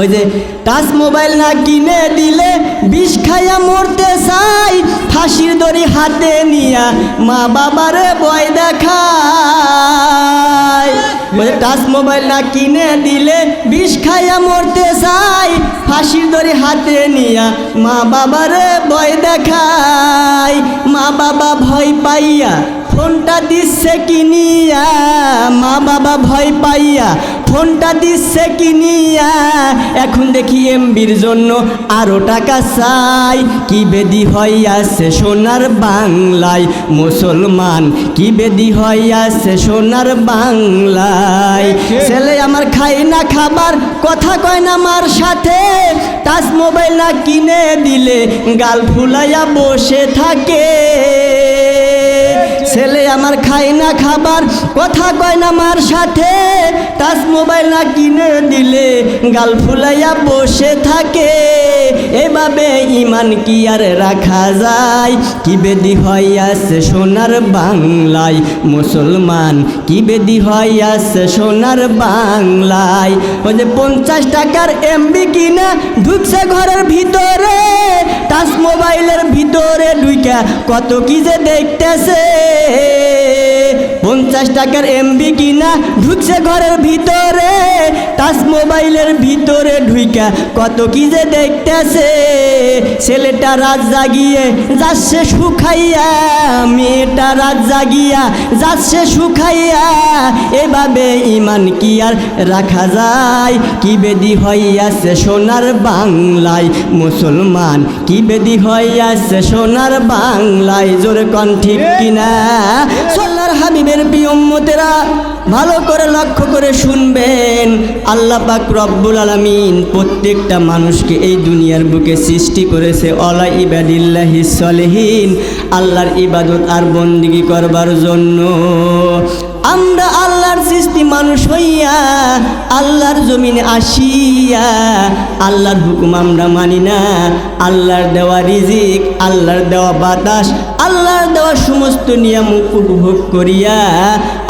ওই যে touch mobile না কিনে দিলে বিষ খাইয়া মরতে চাই। ফাঁসির দড়ি হাতে নিয়া মা বাবারে বয় দেখায়। টাচ মোবাইল না কিনে দিলে বিষ খাইয়া মরতে চাই। ফাঁসির দড়ি হাতে নিয়া মা বাবারে বয় দেখায়। মা বাবা ভয় পাইয়া ফোনটা দিচ্ছে কিনিয়া মা বাবা ভয় পাইয়া ফোনটা দিচ্ছে কিনিয়া এখন দেখি এমবির জন্য আরও টাকা চাই। কি বেদি হইয়াছে সোনার বাংলায়? মুসলমান কি বেদি হইয়াছে সোনার বাংলায়? ছেলে আমার খাই না খাবার কথা কয় না আমার সাথে। টাচ মোবাইল না কিনে দিলে গাল ফুলাইয়া বসে থাকে। খাই না খাবার, কথা কয় না আমার সাথে। টাচ মোবাইল না কিনে দিলে, গাল ফুলাইয়া বসে থাকে। এভাবে ইমান কি আর রাখা যায়? কি বেদি হয় হইয়াছে সোনার বাংলায়? মুসলমান, কি বেদি হয় হইয়াছে সোনার বাংলায়? ওই যে পঞ্চাশ টাকার এমবি কিনা ঢুকছে ঘরের ভিতরে। টাচ মোবাইলের ভিতরে ঢুইকা কত কি যে দেখতেছে। পঞ্চাশ টাকার এমবি কিনা ঢুকছে ঘরের ভিতরে, টাচ মোবাইলের ভিতরে ঢুইকা, কত কি যে দেখতেছে, ছেলেটা রাত জাগিয়ে যাচ্ছে শুকাইয়া, মেয়েটা রাত জাগিয়া যাচ্ছে শুকাইয়া, এভাবে ইমান কি আর রাখা যায়? কি বেদি হইয়াছে সোনার বাংলায়? মুসলমান কি বেদি হইয়াছে সোনার বাংলায়? জোরে কন ঠিক কিনা হাবিবের পিয়ম্মতেরা ভালো করে লক্ষ্য করে শুনবেন, আল্লাহ পাক রব্বুল আলমিন প্রত্যেকটা মানুষকে এই দুনিয়ার বুকে সৃষ্টি করেছে। অলা ইবাদিল্লাহি সলেহীন, আল্লাহর ইবাদত আর বন্দিগি করবার জন্য। আমরা আল্লাহর সৃষ্টি মানুষ হইয়া, আল্লাহর জমিনে আসিয়া, আল্লাহর হুকুম আমরা মানি না। আল্লাহর দেওয়া রিজিক, আল্লাহর দেওয়া বাতাস, আল্লাহর দেওয়া সমস্ত নিয়ম উপভোগ করিয়া,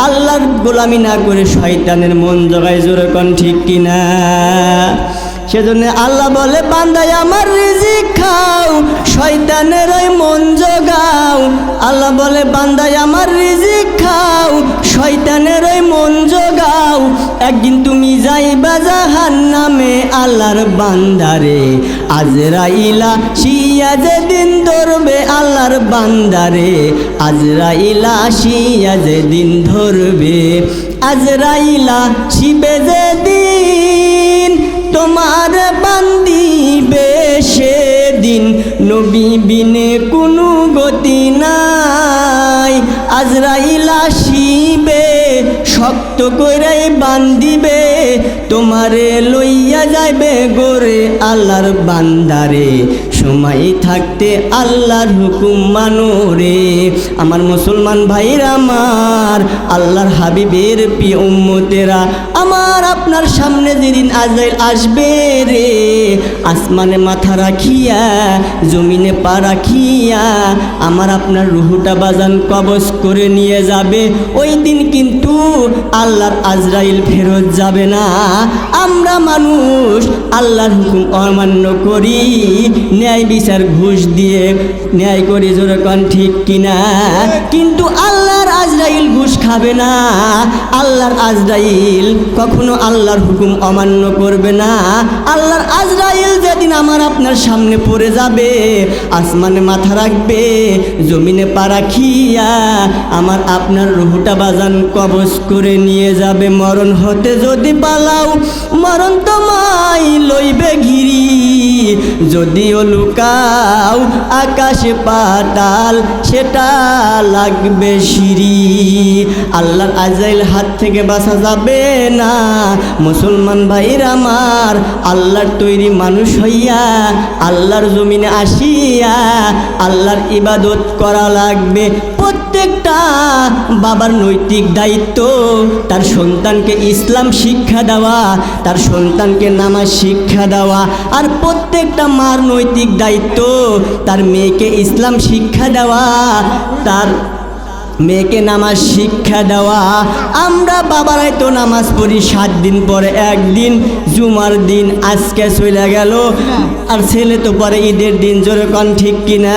আল্লাহর গোলামি না করে শয়তানের মন জগায় জোরকন ঠিক কিনা? সেজন্য আল্লাহ বলে, বান্দায় আমার রিজিক খাও, শয়তানের ওই মন জগাও। আল্লাহ বলে, বান্দায় আমার রিজিক খাও, শয়তানের ওই মন জগাও। একদিন তুমি যাইবা জাহান নামে আল্লাহর বান্দারে। আজরাইলা শিয়া যেদিন ধরবে আল্লাহর বান্দারে। আজরাইলা শিয়া যেদিন ধরবে, আজরাইলা শিবে যেদিন তোমার বান্দিবে সেদিন নবী বিনে কোনো গতি নাই। আজরাইলা শিবে শক্ত কইরাই বান্দিবে। তোমারে লইয়া যাইবে গোরে আল্লাহর বান্দারে। সময় থাকতে আল্লাহর হুকুম মানো রে। আমার মুসলমান ভাইরা আমার, আল্লাহর হাবিবের উম্মতেরা, আমার আপনার সামনে যেদিন আজরাইল আসবে রে। আসমানে মাথা রাখিয়া, জমিনে পা রাখিয়া, আমার আপনার রুহুটা বাজান কবজ করে নিয়ে যাবে। ওই দিন কিন্তু আল্লাহর আজরাইল ফেরত যাবে না। আমরা মানুষ আল্লাহর হুকুম অমান্য করি ন্যায় বিচার ঘুষ দিয়ে ন্যায় করি যেরকম ঠিক কিনা? কিন্তু আল্লাহর আজরাইল ঘুষ খাবে না। আল্লাহর আজরাইল কখনো আল্লাহর হুকুম অমান্য করবে না। আল্লাহর আজরাইল যেদিন আমার আপনার সামনে পড়ে যাবে, আসমানে মাথা রাখবে, জমিনে পা রাখিয়া আমার আপনার রুহুটা বাজান কবজ করে নিয়ে যাবে। মরণ হতে যদি পালাও, মরণ তোমায় লইবে ঘিরি। যদিও লুকাও, আকাশে পাতাল, সেটা লাগবে সিঁড়ি। আল্লাহর আজাইল হাত থেকে বাঁচা যাবে না। মুসলমান ভাইর আমার, আল্লাহর তৈরি মানুষ হইয়া, আল্লাহর জমিনে আসিয়া, আল্লাহর ইবাদত করা লাগবে। প্রত্যেকটা বাবার নৈতিক দায়িত্ব, তার সন্তানকে ইসলাম শিক্ষা দেওয়া, তার সন্তানকে নামাজ শিক্ষা দেওয়া, আর প্রত্যেকটা মার নৈতিক দায়িত্ব, তার মেয়েকে ইসলাম শিক্ষা দেওয়া, তার মেয়েকে নামাজ শিক্ষা দেওয়া, আমরা বাবারাই তো নামাজ পড়ি সাত দিন পরে, একদিন জুমার দিন আজকে চলে গেল। আর ছেলে তো পরে ঈদের দিন, জোরে কন ঠিক কিনা?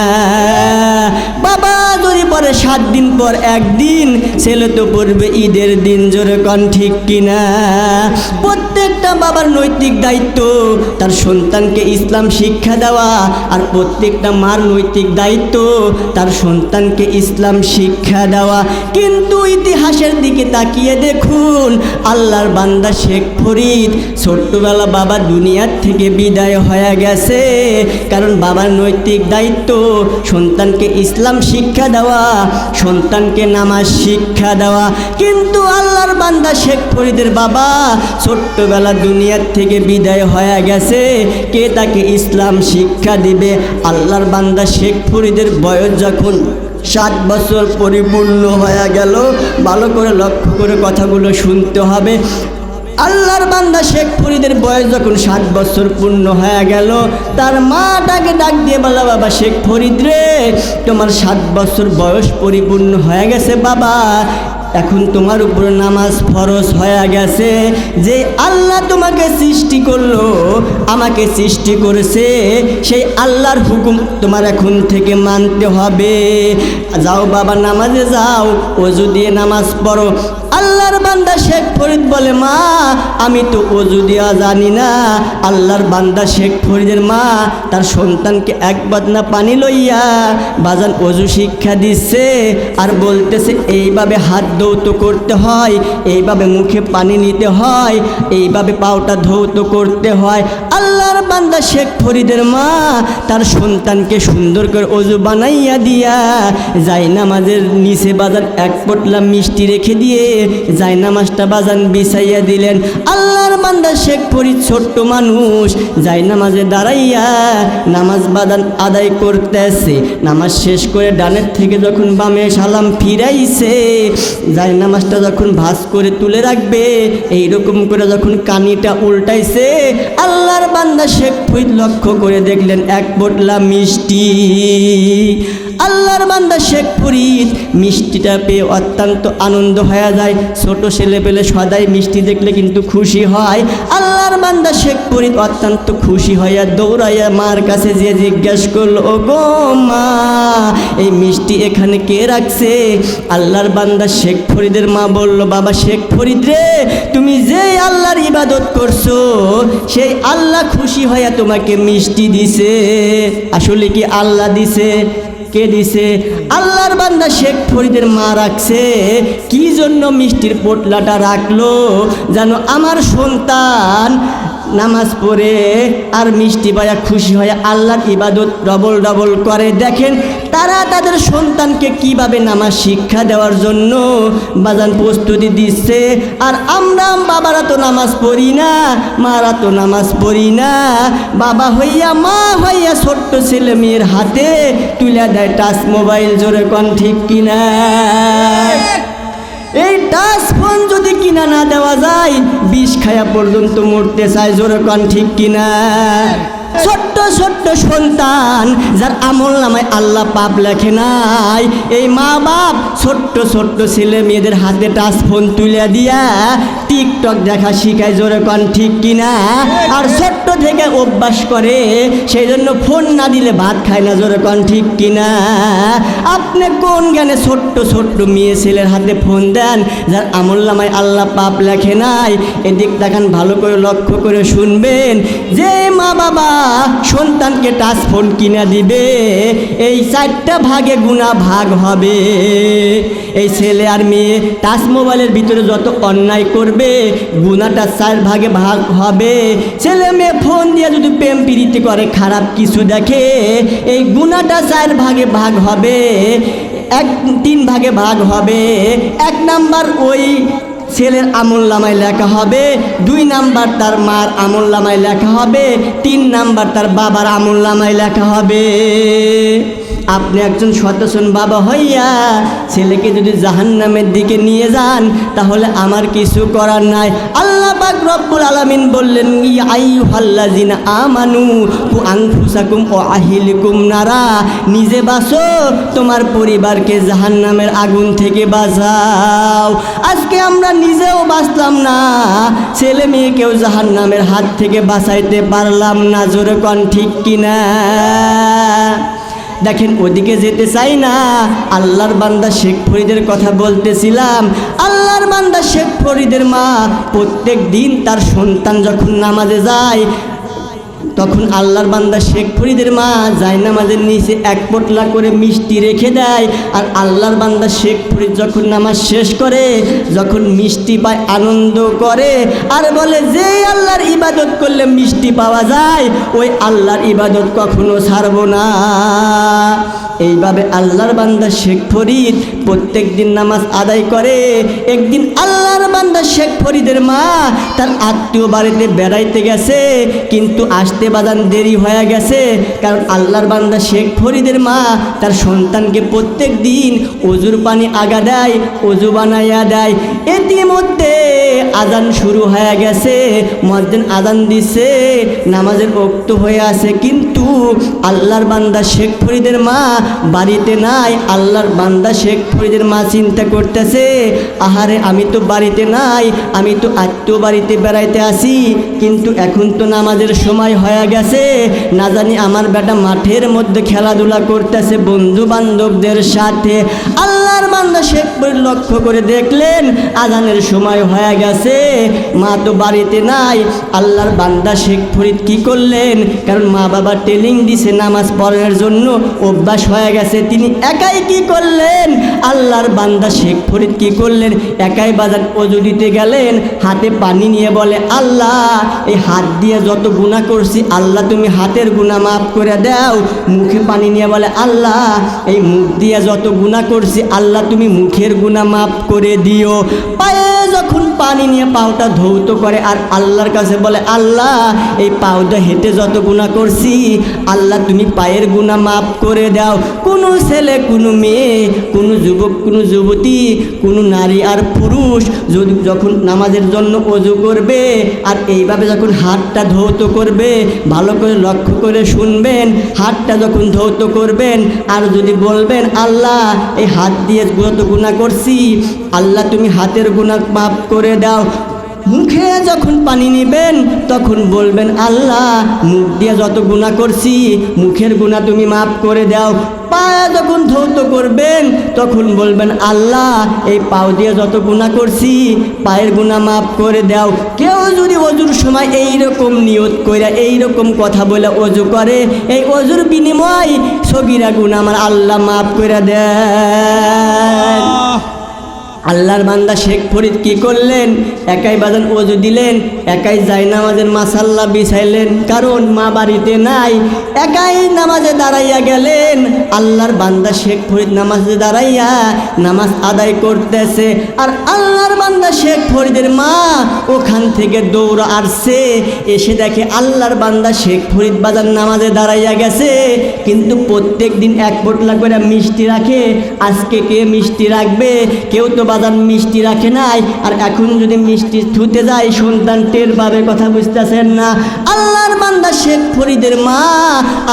বাবা যদি পরে সাত দিন পর একদিন, ছেলে তো পড়বে ঈদের দিন, জোরে কন ঠিক কিনা? প্রত্যেকটা বাবার নৈতিক দায়িত্ব, তার সন্তানকে ইসলাম শিক্ষা দেওয়া, আর প্রত্যেকটা মার নৈতিক দায়িত্ব, তার সন্তানকে ইসলাম শিক্ষা দেওয়া। কিন্তু ইতিহাসের দিকে তাকিয়ে দেখুন, আল্লাহর বান্দা শেখ ফরিদ ছোট্টবেলা বাবা দুনিয়ার থেকে বিদায় হয়ে গেছে। কারণ বাবার নৈতিক দায়িত্ব, সন্তানকে ইসলাম শিক্ষা দেওয়া, সন্তানকে নামাজ শিক্ষা দেওয়া। কিন্তু আল্লাহর বান্দা শেখ ফরিদের বাবা ছোট্টবেলা দুনিয়ার থেকে বিদায় হয়ে গেছে। কে তাকে ইসলাম শিক্ষা দিবে? আল্লাহর বান্দা শেখ ফরিদের বয়স যখন সাত বছর পরিপূর্ণ হয়ে গেল। ভালো করে লক্ষ্য করে কথাগুলো শুনতে হবে। আল্লাহর বান্দা শেখ ফরিদের বয়স যখন ষাট বছর পূর্ণ হয়ে গেল, তার মা ডাকে ডাক দিয়ে বলা, বাবা শেখ ফরিদ রে, তোমার ষাট বছর বয়স পরিপূর্ণ হয়ে গেছে বাবা। এখন তোমার উপর নামাজ ফরজ হয়ে গেছে। যে আল্লাহ তোমাকে সৃষ্টি করল, আমাকে সৃষ্টি করেছে, সেই আল্লাহর হুকুম তোমার এখন থেকে মানতে হবে। যাও বাবা, নামাজে যাও অজু দিয়ে নামাজ পড়ো। আল্লাহর বান্দা শেখ ফরিদ বলে, মা, আমি তো অজু দেওয়া জানি না। আল্লাহর বান্দা শেখ ফরিদের মা, তার সন্তানকে এক বাদনা পানি লইয়া বাজান অজু শিক্ষা দিচ্ছে আর বলতেছে, এইভাবে হাত ধৌত করতে হয়, এইভাবে মুখে পানি নিতে হয়, এইভাবে পাওটা ধৌত করতে হয়। আল্লাহর বান্দা শেখ ফরিদের মা, তার সন্তানকে সুন্দর করে অজু বানাইয়া দিয়া জায়নামাজের নিচে বাজার এক পটলা মিষ্টি রেখে দিয়ে জায়নামাজটা বাজান বিছাইয়া দিলেন। আল্লাহর বান্দা শেখ ফরিদ ছোট্ট মানুষ, যাই নামাজে দাঁড়াইয়া নামাজ বাদান আদায় করতেছে। নামাজ শেষ করে ডানের থেকে যখন বামে সালাম ফিরাইছে, যাই নামাজটা যখন ভাস করে তুলে রাখবে এই রকম করে যখন কানিটা উল্টাইছে, আল্লাহর বান্দা শেখ ফরিদ লক্ষ্য করে দেখলেন এক পোটলা মিষ্টি। আল্লাহর বান্দা শেখ ফরিদ মিষ্টিটা পেয়ে অত্যন্ত আনন্দ হয়ে যায়। ছোট ছেলে পেলে সদাই মিষ্টি দেখলে কিন্তু খুশি হয়। আল্লাহর বান্দা শেখ ফরিদ অত্যন্ত খুশি হইয়া দৌড়াইয়া মার কাছে যে জিজ্ঞেস করল ও গো মা, এই মিষ্টি এখানে কে রাখছে? আল্লাহর বান্দা শেখ ফরিদের মা বলল, বাবা শেখ ফরিদ রে, তুমি যে আল্লাহর ইবাদত করছ, সেই আল্লাহ খুশি হইয়া তোমাকে মিষ্টি দিছে। আসলে কি আল্লাহ দিছে? কে দিছে? আল্লাহর বান্দা শেখ ফরিদের মা রাখছে। কি জন্য মিষ্টির পোটলাটা রাখল? যেন আমার সন্তান নামাজ পড়ে আর মিষ্টি পায়া খুশি হয়ে আল্লাহর ইবাদত ডবল ডবল করে। দেখেন, তারা তাদের সন্তানকে কীভাবে নামাজ শিক্ষা দেওয়ার জন্য বাজান প্রস্তুতি দিচ্ছে। আর আমরা, বাবারা তো নামাজ পড়ি না, মারা তো নামাজ পড়ি না। বাবা হইয়া, মা হইয়া ছোট্ট ছেলে মেয়ের হাতে তুলে দেয় টাচ মোবাইল, জোরে কন ঠিক কিনা? এই ডাস্টবিন যদি কিনা না দেওয়া যায়, বিষ খায়া পর্যন্ত মরতে চায়, জোরে কন ঠিক কিনা? ছোট্ট ছোট্ট সন্তান যার আমল নামায় আল্লাহ পাপ লেখে নাই। এই মা বাপ ছোট্ট ছোট্ট ছেলে মেয়েদের হাতে টাচ ফোন তুলে দিয়া টিকটক দেখা শিখায় জোরে কন, ঠিক কিনা? আর ছোট্ট থেকে অভ্যাস করে, সেই জন্য ফোন না দিলে ভাত খায় না, জোরে কন, ঠিক কিনা? আপনি কোন জ্ঞানে ছোট্ট ছোট্ট মেয়ে ছেলের হাতে ফোন দেন, যার আমল নামায় আল্লাহ পাপ লেখে নাই? এদিক দেখান ভালো করে লক্ষ্য করে শুনবেন, যে মা বাবা সন্তানকে টাচ ফোন কিনা দিবে। এই চারটা ভাগে গুণা ভাগ হবে। এই ছেলে আর মেয়ে টাচ মোবাইলের ভিতরে যত অন্যায় করবে, গুণাটা চার ভাগে ভাগ হবে। ছেলে মেয়ে ফোন দিয়ে যদি প্রেম প্রীতি করে, খারাপ কিছু দেখে, এই গুণাটা চার ভাগে ভাগ হবে। এক, তিন ভাগে ভাগ হবে। এক নাম্বার ওই ছেলের আমল নামায় লেখা হবে, দুই নাম্বার তার মার আমল নামায় লেখা হবে, তিন নাম্বার তার বাবার আমল নামাই লেখা হবে। আপনি একজন সচেতন বাবা হইয়া ছেলেকে যদি জাহান্নামের দিকে নিয়ে যান, তাহলে আমার কিছু করার নাই। আল্লাহ পাক রব্বুল আলামিন বললেন, ইয়া আইয়ুহাল্লাযিনা আমানু কু আনফুসাকুম ও আহিলিকুম নারা। নিজে বাঁচো, তোমার পরিবারকে জাহান্নামের আগুন থেকে বাঁচাও। আজকে আমরা নিজেও বাঁচলাম না। ছেলে মেয়েকেও জাহান্নামের হাত থেকে বাঁচাইতে পারলাম না। জোরে কন ঠিক কিনা? দেখেন ওদিকে যেতে চাই না। আল্লাহর বান্দা শেখ ফরিদের কথা বলতেছিলাম। আল্লাহর বান্দা শেখ ফরিদের মা প্রত্যেক দিন তার সন্তান যখন নামাজে যায় তখন আল্লাহর বান্দা শেখ ফরিদের মা যায় নামাজের নিচে এক পোটলা করে মিষ্টি রেখে দেয়। আর আল্লাহর বান্দা শেখ ফরিদ যখন নামাজ শেষ করে, যখন মিষ্টি পায়, আনন্দ করে, আর বলে, যে আল্লাহর ইবাদত করলে মিষ্টি পাওয়া যায়, ওই আল্লাহর ইবাদত কখনো ছাড়বো না। এইভাবে আল্লাহর বান্দা শেখ ফরিদ প্রত্যেক দিন নামাজ আদায় করে। একদিন আল্লাহর বান্দা শেখ ফরিদের মা তার আত্মীয় বাড়িতে বেড়াইতে গেছে, কিন্তু আসতে বাজান দেরি হয়ে গেছে। কারণ আল্লাহর বান্দা শেখ ফরিদের মা, তার সন্তানকে প্রত্যেক দিন অজুর পানি আগা দেয়, অজু বানাইয়া দেয়। ইতিমধ্যে আজান শুরু হয়ে গেছে। মসজিদ আজান দিছে, নামাজের অক্ত হয়ে আছে। কিন্তু আল্লাহর বান্দা শেখ ফরিদের মা বাড়িতে নাই। আল্লাহর বান্দা শেখ ফরিদের মা চিন্তা করতেছে, আহারে, আমি তো বাড়িতে নাই, আমি তো আত্মীয় বাড়িতে বেড়াইতে আসি। কিন্তু এখন তো নামাজের সময় হয়ে গেছে। না জানি আমার বেটা মাঠের মধ্যে খেলাধুলা করতেছে বন্ধু বান্ধবদের সাথে। আল্লাহর বান্দা শেখ লক্ষ্য করে দেখলেন, আজানের সময় হয়ে গেছে। মা তো বাড়িতে নাই। আল্লাহর বান্দা শেখ ফরিদ কি করলেন? কারণ মা বাবা টেলিং দিছে নামাজ পড়ার জন্য, অভ্যাস হয়ে গেছে। তিনি একাই কি করলেন? আল্লাহর বান্দা শেখ ফরিদ কি করলেন? একাই বাজার অজু দিতে গেলেন, হাতে পানি নিয়ে বলে, আল্লাহ, এই হাত দিয়ে যত গুণা করছি, আল্লাহ তুমি হাতের গুণা মাফ করে দাও। মুখে পানি নিয়ে বলে, আল্লাহ, এই মুখ দিয়ে যত গুণা করছি, আল্লাহ তুমি মুখের গুণা মাফ করে দিও। পায়ে পানি নিয়ে পাওটা ধৌত করে আর আল্লাহর কাছে বলে, আল্লাহ, এই পাওটা হেঁটে যত গুণা করছি, আল্লাহ তুমি পায়ের গুণা মাফ করে দাও। কোনো ছেলে, কোনো মেয়ে, কোনো যুবক, কোনো যুবতী, কোনো নারী আর পুরুষ যদি যখন নামাজের জন্য অজু করবে আর এইভাবে যখন হাতটা ধৌত করবে, ভালো করে লক্ষ্য করে শুনবেন, হাতটা যখন ধৌত করবেন আর যদি বলবেন, আল্লাহ, এই হাত দিয়ে যত গুণা করছি, আল্লাহ তুমি হাতের গুণা মাফ করে দাও। মুখে যখন পানি নেবেন, তখন বলবেন, আল্লাহ, মুখ দিয়ে যত গুণা করছি, মুখের গুণা তুমি মাফ করে দাও। পায়ে যখন ধৌত করবেন, তখন বলবেন, আল্লাহ, এই পাও দিয়ে যত গুণা করছি, পায়ের গুণা মাফ করে দাও। কেউ যদি অজুর সময় এই রকম নিয়ত কইরা এই রকম কথা বলে অজু করে, এই অজুর বিনিময় সগিরা গুণা আমার আল্লাহ মাফ করে দেন। আল্লাহর বান্দা শেখ ফরিদ কি করলেন? একাই বাজান অজু দিলেন, একাই যাই নামাজের মাসাল্লা বিছাইলেন। কারণ মা বাড়িতে নাই, একাই নামাজে দাঁড়াইয়া গেলেন। আল্লাহর বান্দা শেখ ফরিদ নামাজে দাঁড়াইয়া নামাজ আদায় করতেছে। আর আল্লাহর বান্দা শেখ ফরিদের মা ওখান থেকে দৌড় আসছে, এসে দেখে আল্লাহর বান্দা শেখ ফরিদ বাজার নামাজে দাঁড়াইয়া গেছে। কিন্তু প্রত্যেক দিন এক পোটলা করে মিষ্টি রাখে। আজকে কে মিষ্টি রাখবে? কেউ তো বাজার মিষ্টি রাখে নাই, আর এখন যদি মিষ্টি থুতে যায়, সন্তান টের পাবে, কথা বুঝতেছেন না। আল্লাহর বান্দা শেখ ফরিদের মা,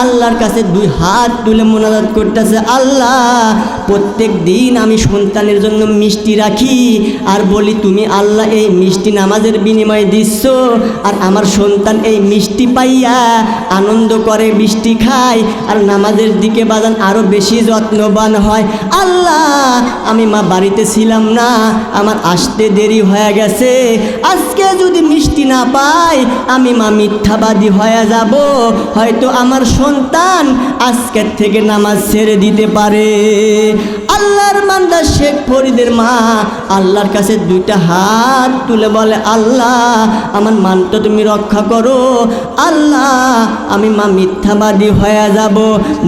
আল্লাহর কাছে দুই হাত তুলে মোনাজাত করতেছে, আল্লাহ, প্রত্যেক দিন আমি সন্তানের জন্য মিষ্টি রাখি, আর বলি, তুমি আল্লাহ, এই মিষ্টি নামাজের বিনিময়ে দিচ্ছ, আর আমার সন্তান এই মিষ্টি পাইয়া আনন্দ করে, মিষ্টি খায়, আর নামাজের দিকে বাজান আরও বেশি যত্নবান হয়। আল্লাহ, আমি মা বাড়িতে ছিলাম না, আমার আসতে দেরি হয়ে গেছে। আজকে যদি মিষ্টি না পাই, আমি মা মিথ্যাবাদী হয়ে যাব। হয়তো আমার সন্তান আজকের থেকে নামাজ ছেড়ে দিতে পারে। আল্লাহর মান্দা শেখ ফরিদের মা, আল্লাহর কাছে দুইটা হাত তুলে বলে, আল্লাহ, আমার মানটা তুমি রক্ষা করো। আল্লাহ, আমি মা মিথ্যাবাদী হয়ে যাব।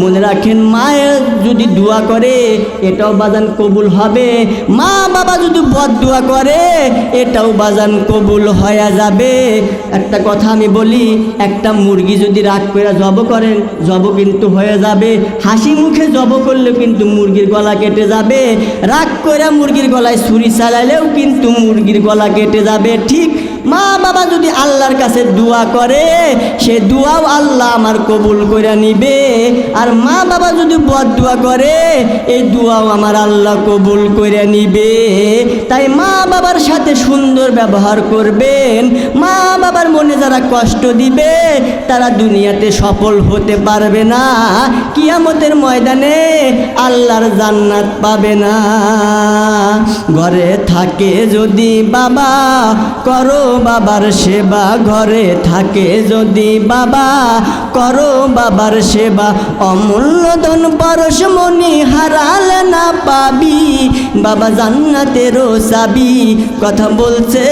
মনে রাখেন, মায়ের যদি দোয়া করে, এটাও বাজান কবুল হবে। মা বাবা যদি বদ দোয়া করে, এটাও বাজান কবুল হয়ে যাবে। একটা কথা আমি বলি, একটা মুরগি যদি রাগ করে জব করেন, জব কিন্তু হয়ে যাবে। হাসি মুখে জব করলেও কিন্তু মুরগির গলা কেটে যাবে। রাগ করে মুরগির গলায় ছুরি চালাইলেও কিন্তু মুরগির গলা কেটে যাবে। ঠিক মা বাবা যদি আল্লাহর কাছে দোয়া করে, সে দোয়াও আল্লাহ আমার কবুল করে নিবে। আর মা বাবা যদি বদ দোয়া করে, এই দোয়াও আমার আল্লাহ কবুল করে নিবে। তাই মা বাবার সাথে সুন্দর ব্যবহার করবেন। মা বাবার মনে যারা কষ্ট দিবে, তারা দুনিয়াতে সফল হতে পারবে না। কিয়ামতের ময়দানে আল্লাহর জান্নাত পাবে না। ঘরে থাকে যদি বাবা, করো বাবার সেবা। ঘরে থাকে যদি বাবা, করো বাবার সেবা। অমূল্য ধন পরশমণি হারালে না পাবি। বাবা জান্নাতেরও চাবি কথা বলছে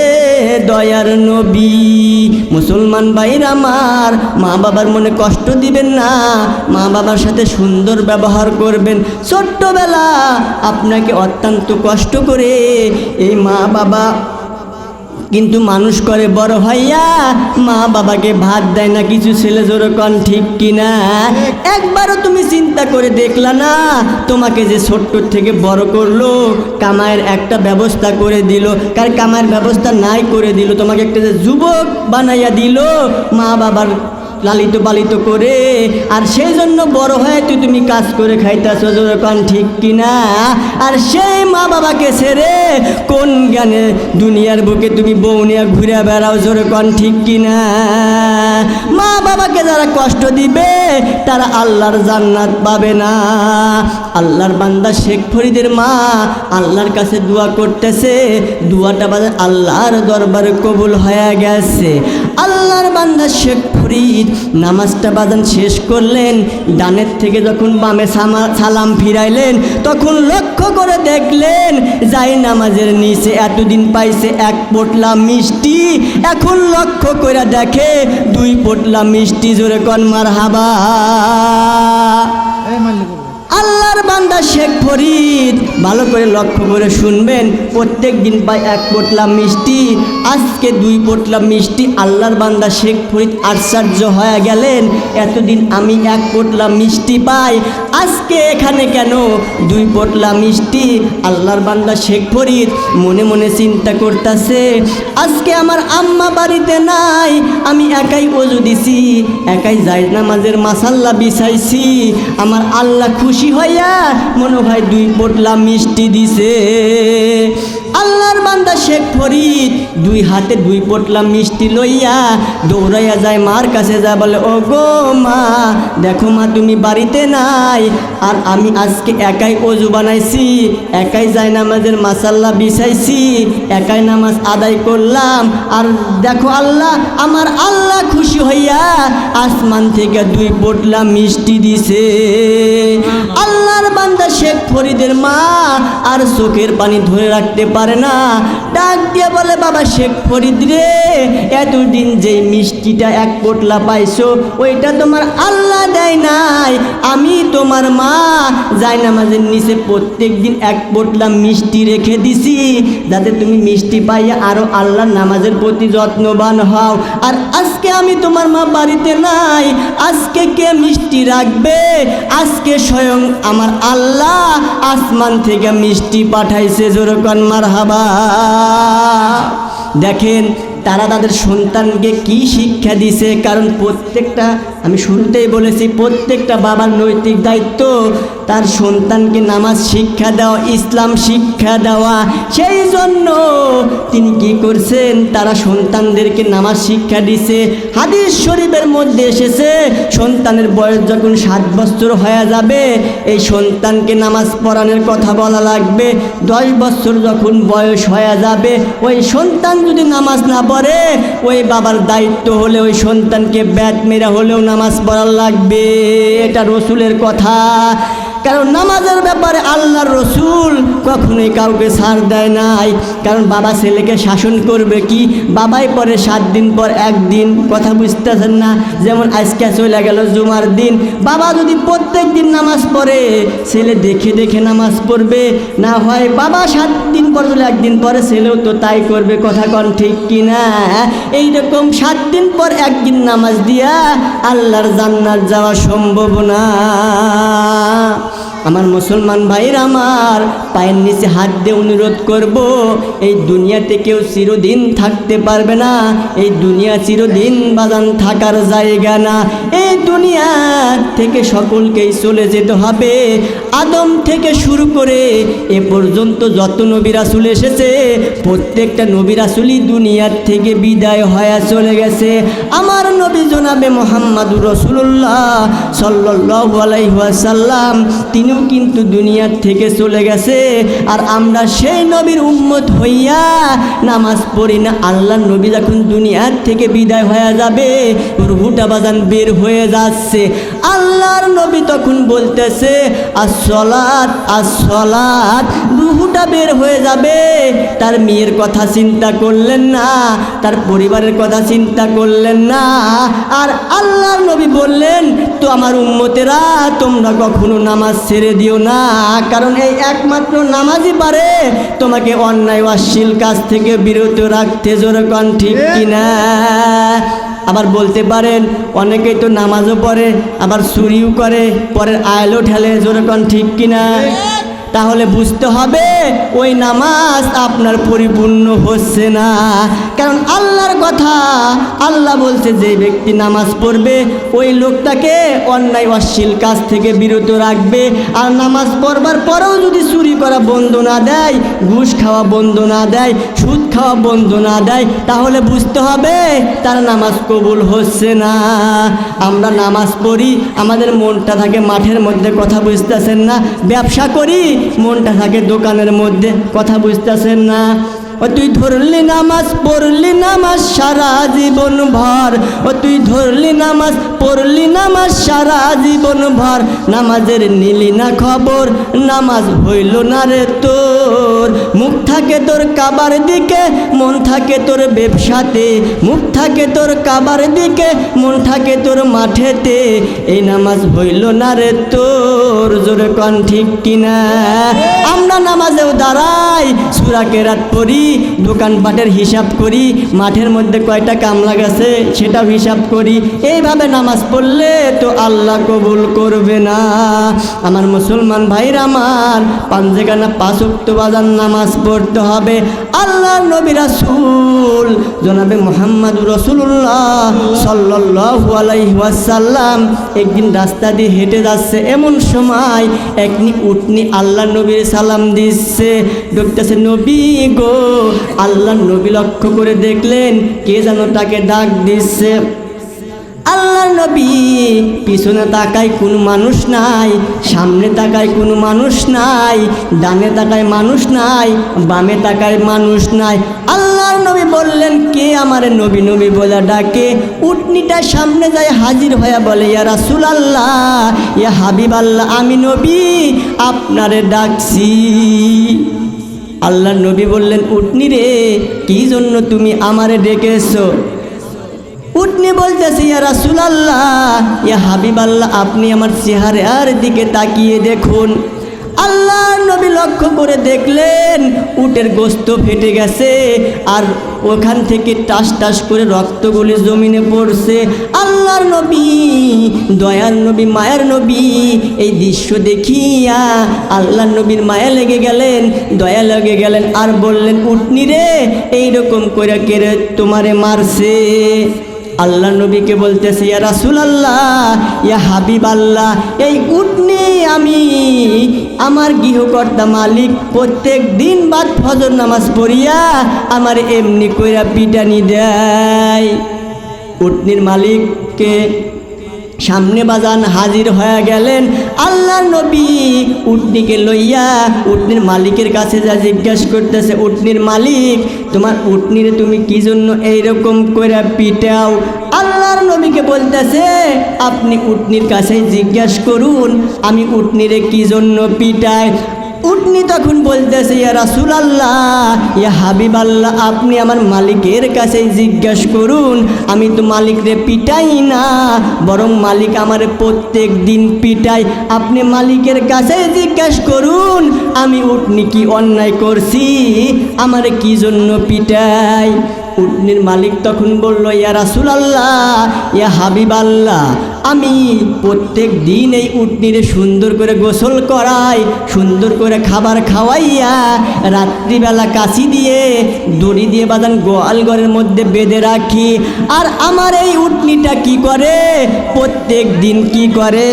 দয়ার নবী। মুসলমান বাইর আমার, মা বাবার মনে কষ্ট দিবেন না, মা বাবার সাথে সুন্দর ব্যবহার করবেন। ছোট্টবেলা আপনাকে অত্যন্ত কষ্ট করে এই মা বাবা কিন্তু মানুষ করে বড় ভাইয়া, মা বাবাকে ভাত দেয় না, কিছু ছেলে জোরো কন, ঠিক কিনা? একবারও তুমি চিন্তা করে দেখলা না, তোমাকে যে ছোট্ট থেকে বড় করল, কামায়ের একটা ব্যবস্থা করে দিল, কার কামায়ের ব্যবস্থা নাই করে দিল, তোমাকে একটা যে যুবক বানাইয়া দিল, মা বাবার লালিত পালিত করে। আর সেই জন্য বড় হয়ে তুই তুমি কাজ করে খাইতেছো যখন ঠিক কিনা? আর সেই মা বাবাকে ছেড়ে কোন জ্ঞানে দুনিয়ার বুকে তুমি বউ নিয়ে ঘুরে বেড়াও যখন ঠিক কিনা? মা বাবাকে যারা কষ্ট দিবে, তারা আল্লাহর জান্নাত পাবে না। আল্লাহর বান্দা শেখ ফরিদের মা আল্লাহর কাছে দোয়া করতেছে। দোয়াটা বাজে আল্লাহর দরবারে কবুল হয়ে গেছে। আল্লাহর বান্দা শেখ ফরিদ নামাজটা বাজান শেষ করলেন, ডানের থেকে যখন বামে সালাম ফিরাইলেন, তখন লক্ষ্য করে দেখলেন, যাই নামাজের নিচে এতদিন পাইছে এক পোটলা মিষ্টি, এখন লক্ষ্য করে দেখে দুই পোটলা মিষ্টি জোরে কনমার হাবা আল্লাহর বান্দা শেখ ফরিদ। ভালো করে লক্ষ্য করে শুনবেন, প্রত্যেক দিন পাই এক পোটলা মিষ্টি, আজকে দুই পোটলা মিষ্টি, আল্লাহর বান্দা শেখ ফরিদ আশ্চর্য হয়ে গেলেন, এতদিন আমি এক পোটলা মিষ্টি পাই, আজকে এখানে কেন দুই পোটলা মিষ্টি? আল্লাহর বান্দা শেখ ফরিদ মনে মনে চিন্তা করতেছে, আজকে আমার আম্মা বাড়িতে নাই, আমি একাই অজু দিছি, একাই যাই নামাজের মাসাল্লা বিছাইছি, আমার আল্লাহ খুশি হইয়া মনে হয় দুই পোটলা মিষ্টি দিছে। আল্লাহর বান্দা শেখ ফরিদ দুই হাতে দুই পোটলা মিষ্টি লইয়া দৌড়াইয়া যায়, মার কাছে যায় বলে ও গো মা, দেখো মা, তুমি বাড়িতে নাই। আর আমি আজকে একাই অজু বানাইছি, একাই যাই নামাজের মাসাল্লা বিছাইছি, একাই নামাজ আদায় করলাম। আর দেখো আল্লাহ, আমার আল্লাহ খুশি হইয়া আসমান থেকে দুই পোটলা মিষ্টি দিছে। আল্লাহ আল্লাহর বান্দা শেখ ফরিদের মা আর চোখের পানি ধরে রাখতে পারে না। ডাক দিয়ে বলে, বাবা শেখ ফরিদ রে, এতদিন যে মিষ্টিটা এক পোটলা পাইছো, ওইটা তোমার আল্লাহ দেয় নাই। আমি তোমার মা, যাই নামাজের নিচে প্রত্যেক দিন এক পোটলা মিষ্টি রেখে দিছি, যাতে তুমি মিষ্টি পাইয়া আরও আল্লাহ নামাজের প্রতি যত্নবান হও। আর আজকে আমি তোমার মা বাড়িতে নাই, আজকে কে মিষ্টি রাখবে? আজকে স্বয়ং আমার আল্লাহ আসমান থেকে মিষ্টি পাঠাইছে জোরকন মার হাবা দেখেন, তারা তাদের সন্তানকে কি শিক্ষা দিছে? কারণ প্রত্যেকটা আমি শুরুতেই বলেছি, প্রত্যেকটা বাবার নৈতিক দায়িত্ব। তার সন্তানকে নামাজ শিক্ষা দেওয়া, ইসলাম শিক্ষা দেওয়া, সেই জন্য তিনি কি করছেন? তারা সন্তানদেরকে নামাজ শিক্ষা দিছে। হাদিস শরীফের মধ্যে এসেছে, সন্তানের বয়স যখন সাত বছর হয়ে যাবে, এই সন্তানকে নামাজ পড়ানোর কথা বলা লাগবে। দশ বছর যখন বয়স হয়ে যাবে, ওই সন্তান যদি নামাজ না পড়ে, ওই বাবার দায়িত্ব হলে ওই সন্তানকে ব্যাট মেরা হলেও নামাজ পড়ার লাগবে এটা রসুলের কথা। কারণ নামাজের ব্যাপারে আল্লাহর রসুল কখনোই কাউকে ছাড় দেয় নাই। কারণ বাবা ছেলেকে শাসন করবে কি? বাবাই পরে সাত দিন পর একদিন, কথা বুঝতেছেন না? যেমন আজকে চলে গেল জুমার দিন। বাবা যদি প্রত্যেক দিন নামাজ পড়ে, ছেলে দেখে দেখে নামাজ পড়বে। না হয় বাবা সাত দিন পর চলে, একদিন পরে ছেলেও তো তাই করবে, কথা কন ঠিক কি কিনা এইরকম সাত দিন পর একদিন নামাজ দিয়া আল্লাহর জান্নাত যাওয়া সম্ভব না। আমার মুসলমান ভাইয়ের আমার পায়ের নিচে হাত দিয়ে অনুরোধ করব, এই দুনিয়াতে কেউ চিরদিন থাকতে পারবে না, এই দুনিয়া চিরদিন বাজান থাকার জায়গা না, এই দুনিয়া থেকে সকলকেই চলে যেতে হবে। আদম থেকে শুরু করে এ পর্যন্ত যত নবিরাসুল এসেছে, প্রত্যেকটা নবিরাসুলই দুনিয়ার থেকে বিদায় হয়ে চলে গেছে। আমার নবী জনাবে মোহাম্মদুর রসুল্লাহ সাল্লাহ আলাইসাল্লাম তিনিও কিন্তু দুনিয়ার থেকে চলে গেছে। আর আমরা সেই নবীর উম্মত হইয়া নামাজ পড়ি না আল্লাহ নবী যখন দুনিয়ার থেকে বিদায় হয়ে যাবে, রুহুটা বাজান বের হয়ে যাচ্ছে। আল্লাহর নবী তখন বলতেছে আসলাত আসলাত রুহুটা বের হয়ে যাবে। তার মেয়ের কথা চিন্তা করলেন না, তার পরিবারের কথা চিন্তা করলেন না। আর আল্লাহর নবী বললেন, তো আমার উম্মতেরা, তোমরা কখনো নামাজ ছেড়ে দিও না কারণ এই একমাত্র নামাজই পারে। তোমাকে অন্যায় অশ্লীল কাজ থেকে বিরত রাখতে জোরকন ঠিক কিনা? আবার বলতে পারেন অনেকেই তো নামাজও পড়ে আবার চুরিও করে পরের আয়লো ঠেলে জোরকন ঠিক কিনা? তাহলে বুঝতে হবে ওই নামাজ আপনার পরিপূর্ণ হচ্ছে না। কারণ আল্লাহর কথা আল্লাহ বলছে, যে ব্যক্তি নামাজ পড়বে, ওই লোকটাকে অন্যায় অশ্লীল কাজ থেকে বিরত রাখবে। আর নামাজ পড়বার পরেও যদি চুরি করা বন্ধ না দেয়, ঘুষ খাওয়া বন্ধ না দেয়, সুদ খাওয়া বন্ধ না দেয়, তাহলে বুঝতে হবে তার নামাজ কবুল হচ্ছে না। আমরা নামাজ পড়ি, আমাদের মনটা থাকে মাঠের মধ্যে, কথা বুঝতেছেন না। ব্যবসা করি মনটা থাকে দোকানের মধ্যে কথা বুঝতেছেন না। ও তুই ধরলি নামাজ, পড়লি নামাজ, সারা জীবন ভর। ও তুই ধরলি নামাজ, পড়লি নামাজ, সারা জীবন ভর। নামাজের নিলি না খবর, নামাজ হইল না রে তোর। মুখ থাকে তোর কাবার দিকে, মন থাকে তোর ব্যবসাতে। মুখ থাকে তোর কাবার দিকে, মন থাকে তোর মাঠেতে। এই নামাজ হইল না রে তোর, জোরে কন ঠিক কিনা? আমরা নামাজেও দাঁড়াই সুরাকে রাত পড়ি। দোকানপাটের হিসাব করি, মাঠের মধ্যে কয়টা কামলা গেছে সেটাও হিসাব করি। এইভাবে নামাজ পড়লে তো আল্লাহ কবুল করবে না। আমার মুসলমান ভাইরা আমার, পাঞ্জেগানা পাঁচ উক্ত বাজার নামাজ পড়তে হবে। আল্লাহ নবী রাসূল, জনাবে মোহাম্মদ রসুল্লাহ সাল্লাল্লাহু আলাইহি একদিন রাস্তা দিয়ে হেঁটে যাচ্ছে এমন সময়, একনি উঠনি আল্লাহ নবীর সালাম দিচ্ছে। ডুবতেছে নবী গো আল্লাহ নবী লক্ষ্য করে দেখলেন, কে যেন তাকে ডাক দিচ্ছে। আল্লাহ নবী পিছনে তাকায় কোনো মানুষ নাই, সামনে তাকায় কোনো মানুষ নাই, ডানে তাকায় মানুষ নাই, বামে তাকায় মানুষ নাই। আল্লাহর নবী বললেন, কে আমার নবী নবী বলে ডাকে? উটনিটা সামনে যায় হাজির হয়ে বলে, ইয়া রাসুল আল্লাহ ইয়া হাবিব আল্লাহ আমি নবী, আপনারে ডাকছি। আল্লাহ নবী বললেন উটনি রে, কি জন্য তুমি আমারে ডেকে এসো উটনি বলতেছে, ইয়া রাসূলুল্লাহ, ইয়া হাবিব আল্লাহ আপনি আমার চেহারার দিকে তাকিয়ে দেখুন। আল্লাহ নবী লক্ষ্য করে দেখলেন উটের গোস্ত ফেটে গেছে আর ওখান থেকে টাস টাস করে রক্তগুলি জমিনে পড়ছে। আল্লাহর নবী দয়াল নবী, মায়ের নবী, এই দৃশ্য দেখিয়া আল্লাহর নবীর মায়া লেগে গেলেন, দয়া লেগে গেলেন আর বললেন উটনি রে, এইরকম করে কেড়ে তোমারে মারছে? আল্লাহ নবীকে বলতেছে, ইয়া রাসুল আল্লাহ ইয়া হাবিব আল্লাহ এই উটনি আমি আমার গৃহকর্তা মালিক প্রত্যেক দিন বাদ ফজর নামাজ পড়িয়া আমার এমনি কইরা পিটানি দেয়। উটনির মালিককে সামনে বাজান হাজির হয়ে গেলেন। আল্লাহ নবী উটনিকে লইয়া উটনির মালিকের কাছে যা জিজ্ঞাসা করতেছে, উটনির মালিক, তোমার উটনির তুমি কি জন্য এইরকম করে পিটাও? আল্লাহর নবীকে বলতেছে, আপনি উটনির কাছে জিজ্ঞাসা করুন, আমি উটনিরে কি জন্য পিটাই? উটনি তখন বলতেছে, ইয়া রাসুল আল্লাহ ইয়া হাবিব আল্লাহ আপনি আমার মালিকের কাছে জিজ্ঞাস করুন, আমি তো মালিকরে পিটাই না, বরং মালিক আমার প্রত্যেক দিন পিটাই আপনি মালিকের কাছে জিজ্ঞাস করুন, আমি উটনি কি অন্যায় করছি, আমার কি জন্য পিটাই উটনির মালিক তখন বলল, ইয়া রাসুল আল্লাহ ইয়া হাবিব আল্লাহ আমি প্রত্যেক দিন এই উটনিরে সুন্দর করে গোসল করাই, সুন্দর করে খাবার খাওয়াইয়া রাত্রিবেলা কাশি দিয়ে দড়ি দিয়ে বাদান গোয়াল ঘরের মধ্যে বেঁধে রাখি। আর আমার এই উটনিটা কি করে? প্রত্যেক দিন কি করে?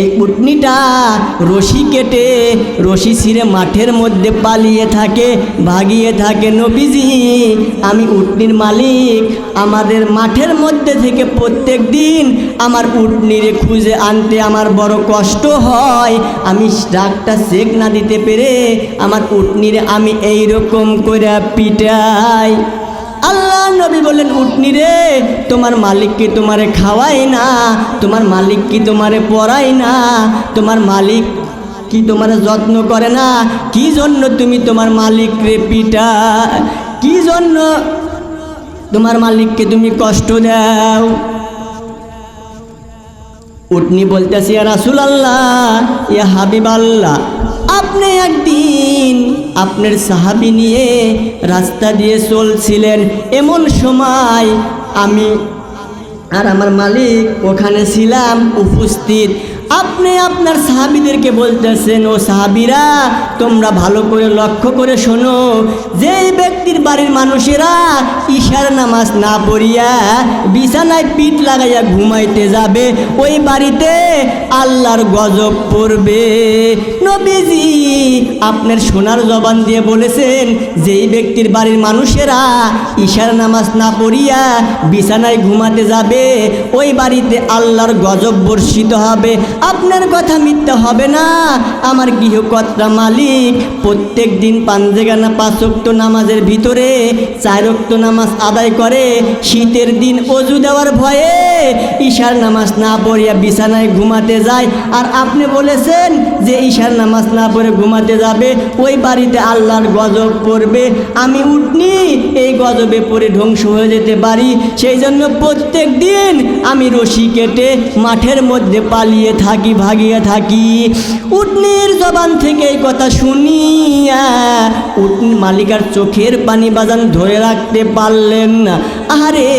এই উটনিটা রশি কেটে রশি ছিঁড়ে মাঠের মধ্যে পালিয়ে থাকে, ভাগিয়ে থাকে নবীজি। আমি উটনির মালিক, আমাদের মাঠের মধ্যে থেকে প্রত্যেক দিন আমার উটনিরে খুঁজে আনতে আমার বড় কষ্ট হয়। আমি ডাকটা চেক না দিতে পেরে আমার উটনিরে আমি এই রকম করে পিটাই। আল্লাহ নবী বললেন উটনি রে, তোমার মালিক কি তোমারে খাওয়াই না? তোমার মালিক কি তোমারে পড়ায় না? তোমার মালিক কি তোমার যত্ন করে না? কি জন্য তুমি তোমার মালিক রে পিটা কি জন্য তোমার মালিককে তুমি কষ্ট দাও? উটনি বলতেছি রাসুল আল্লাহ ইয়া হাবিব আল্লাহ আপনি একদিন আপনার সাহাবি নিয়ে রাস্তা দিয়ে চলছিলেন এমন সময় আমি আর আমার মালিক ওখানে ছিলাম উপস্থিত। আপনি আপনার সাহাবিদেরকে বলতেছেন, ও সাহাবিরা, তোমরা ভালো করে লক্ষ্য করে শোনো, যেই ব্যক্তির বাড়ির মানুষেরা ঈশার নামাজ না পড়িয়া বিছানায় পিঠ লাগাইয়া ঘুমাইতে যাবে, ওই বাড়িতে আল্লাহর গজব পড়বে। নবীজি আপনার সোনার জবান দিয়ে বলেছেন, যেই ব্যক্তির বাড়ির মানুষেরা ঈশার নামাজ না পড়িয়া বিছানায় ঘুমাতে যাবে, ওই বাড়িতে আল্লাহর গজব বর্ষিত হবে। আপনার কথা মিথ্যা হবে না। আমার গৃহকর্তা মালিক, প্রত্যেক দিন পাঞ্জেগানা পাঁচক্ত নামাজের ভিতরে চারক্ত নামাজ আদায় করে, শীতের দিন অজু দেওয়ার ভয়ে ঈশার নামাজ না পড়িয়া বিছানায় ঘুমাতে যায়। আর আপনি বলেছেন যে ঈশার নামাজ না পড়ে ঘুমাতে যাবে, ওই বাড়িতে আল্লাহর গজব পড়বে। আমি উঠনি, এই গজবে পড়ে ধ্বংস হয়ে যেতে পারি। সেই জন্য প্রত্যেক দিন আমি রশি কেটে মাঠের মধ্যে পালিয়ে থাকি। ভাগিয়ে থাকি। উটনির জবান থেকে এই কথা শুনিয়া উটন মালিকার চোখের পানি বাজান ধরে রাখতে পারলেন না। আরে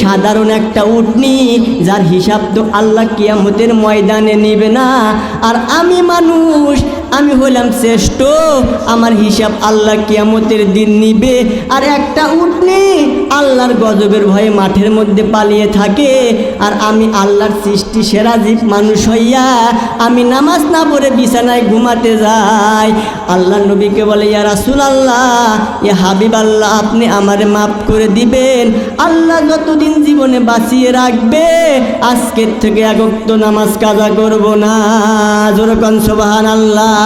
সাধারণ একটা উটনি যার হিসাব তো আল্লাহ কিয়ামতের ময়দানে নেবে না। আর আমি মানুষ আমি হলাম শ্রেষ্ঠ। আমার হিসাব আল্লাহ কিয়ামতের দিন নিবে। আর একটা উটনি আল্লাহর গজবের ভয়ে মাঠের মধ্যে পালিয়ে থাকে। আর আমি আল্লাহর সৃষ্টি সেরা জীব মানুষ হইয়া আমি নামাজ না পড়ে বিছানায় ঘুমাতে যাই। আল্লাহ নবীকে বলে, ইয়া রাসুল আল্লাহ ইয়া হাবিব আল্লাহ আপনি আমারে মাফ করে দিবেন। আল্লাহ যতদিন জীবনে বাঁচিয়ে রাখবে, আজকের থেকে একক্ত নামাজ কাজা করব না। জোরকন সোবাহান আল্লাহ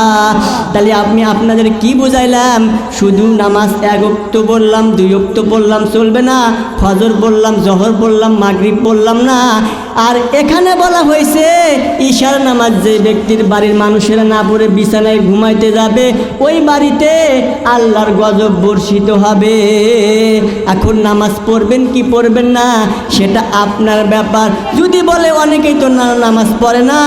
তাহলে আপনি আপনাদের কি বুঝাইলাম? শুধু নামাজ এক অক্ত বললাম দুই অক্ত বললাম চলবে না। ফজর বললাম জহর বললাম মাগরিব বললাম না। আর এখানে বলা হয়েছে, ঈশার নামাজ যে ব্যক্তির বাড়ির মানুষেরা না পড়ে বিছানায় ঘুমাইতে যাবে, ওই বাড়িতে আল্লাহর গজব বর্ষিত হবে। এখন নামাজ পড়বেন কি পড়বেন না, সেটা আপনার ব্যাপার। যদি বলে অনেকেই তো নামাজ পড়ে না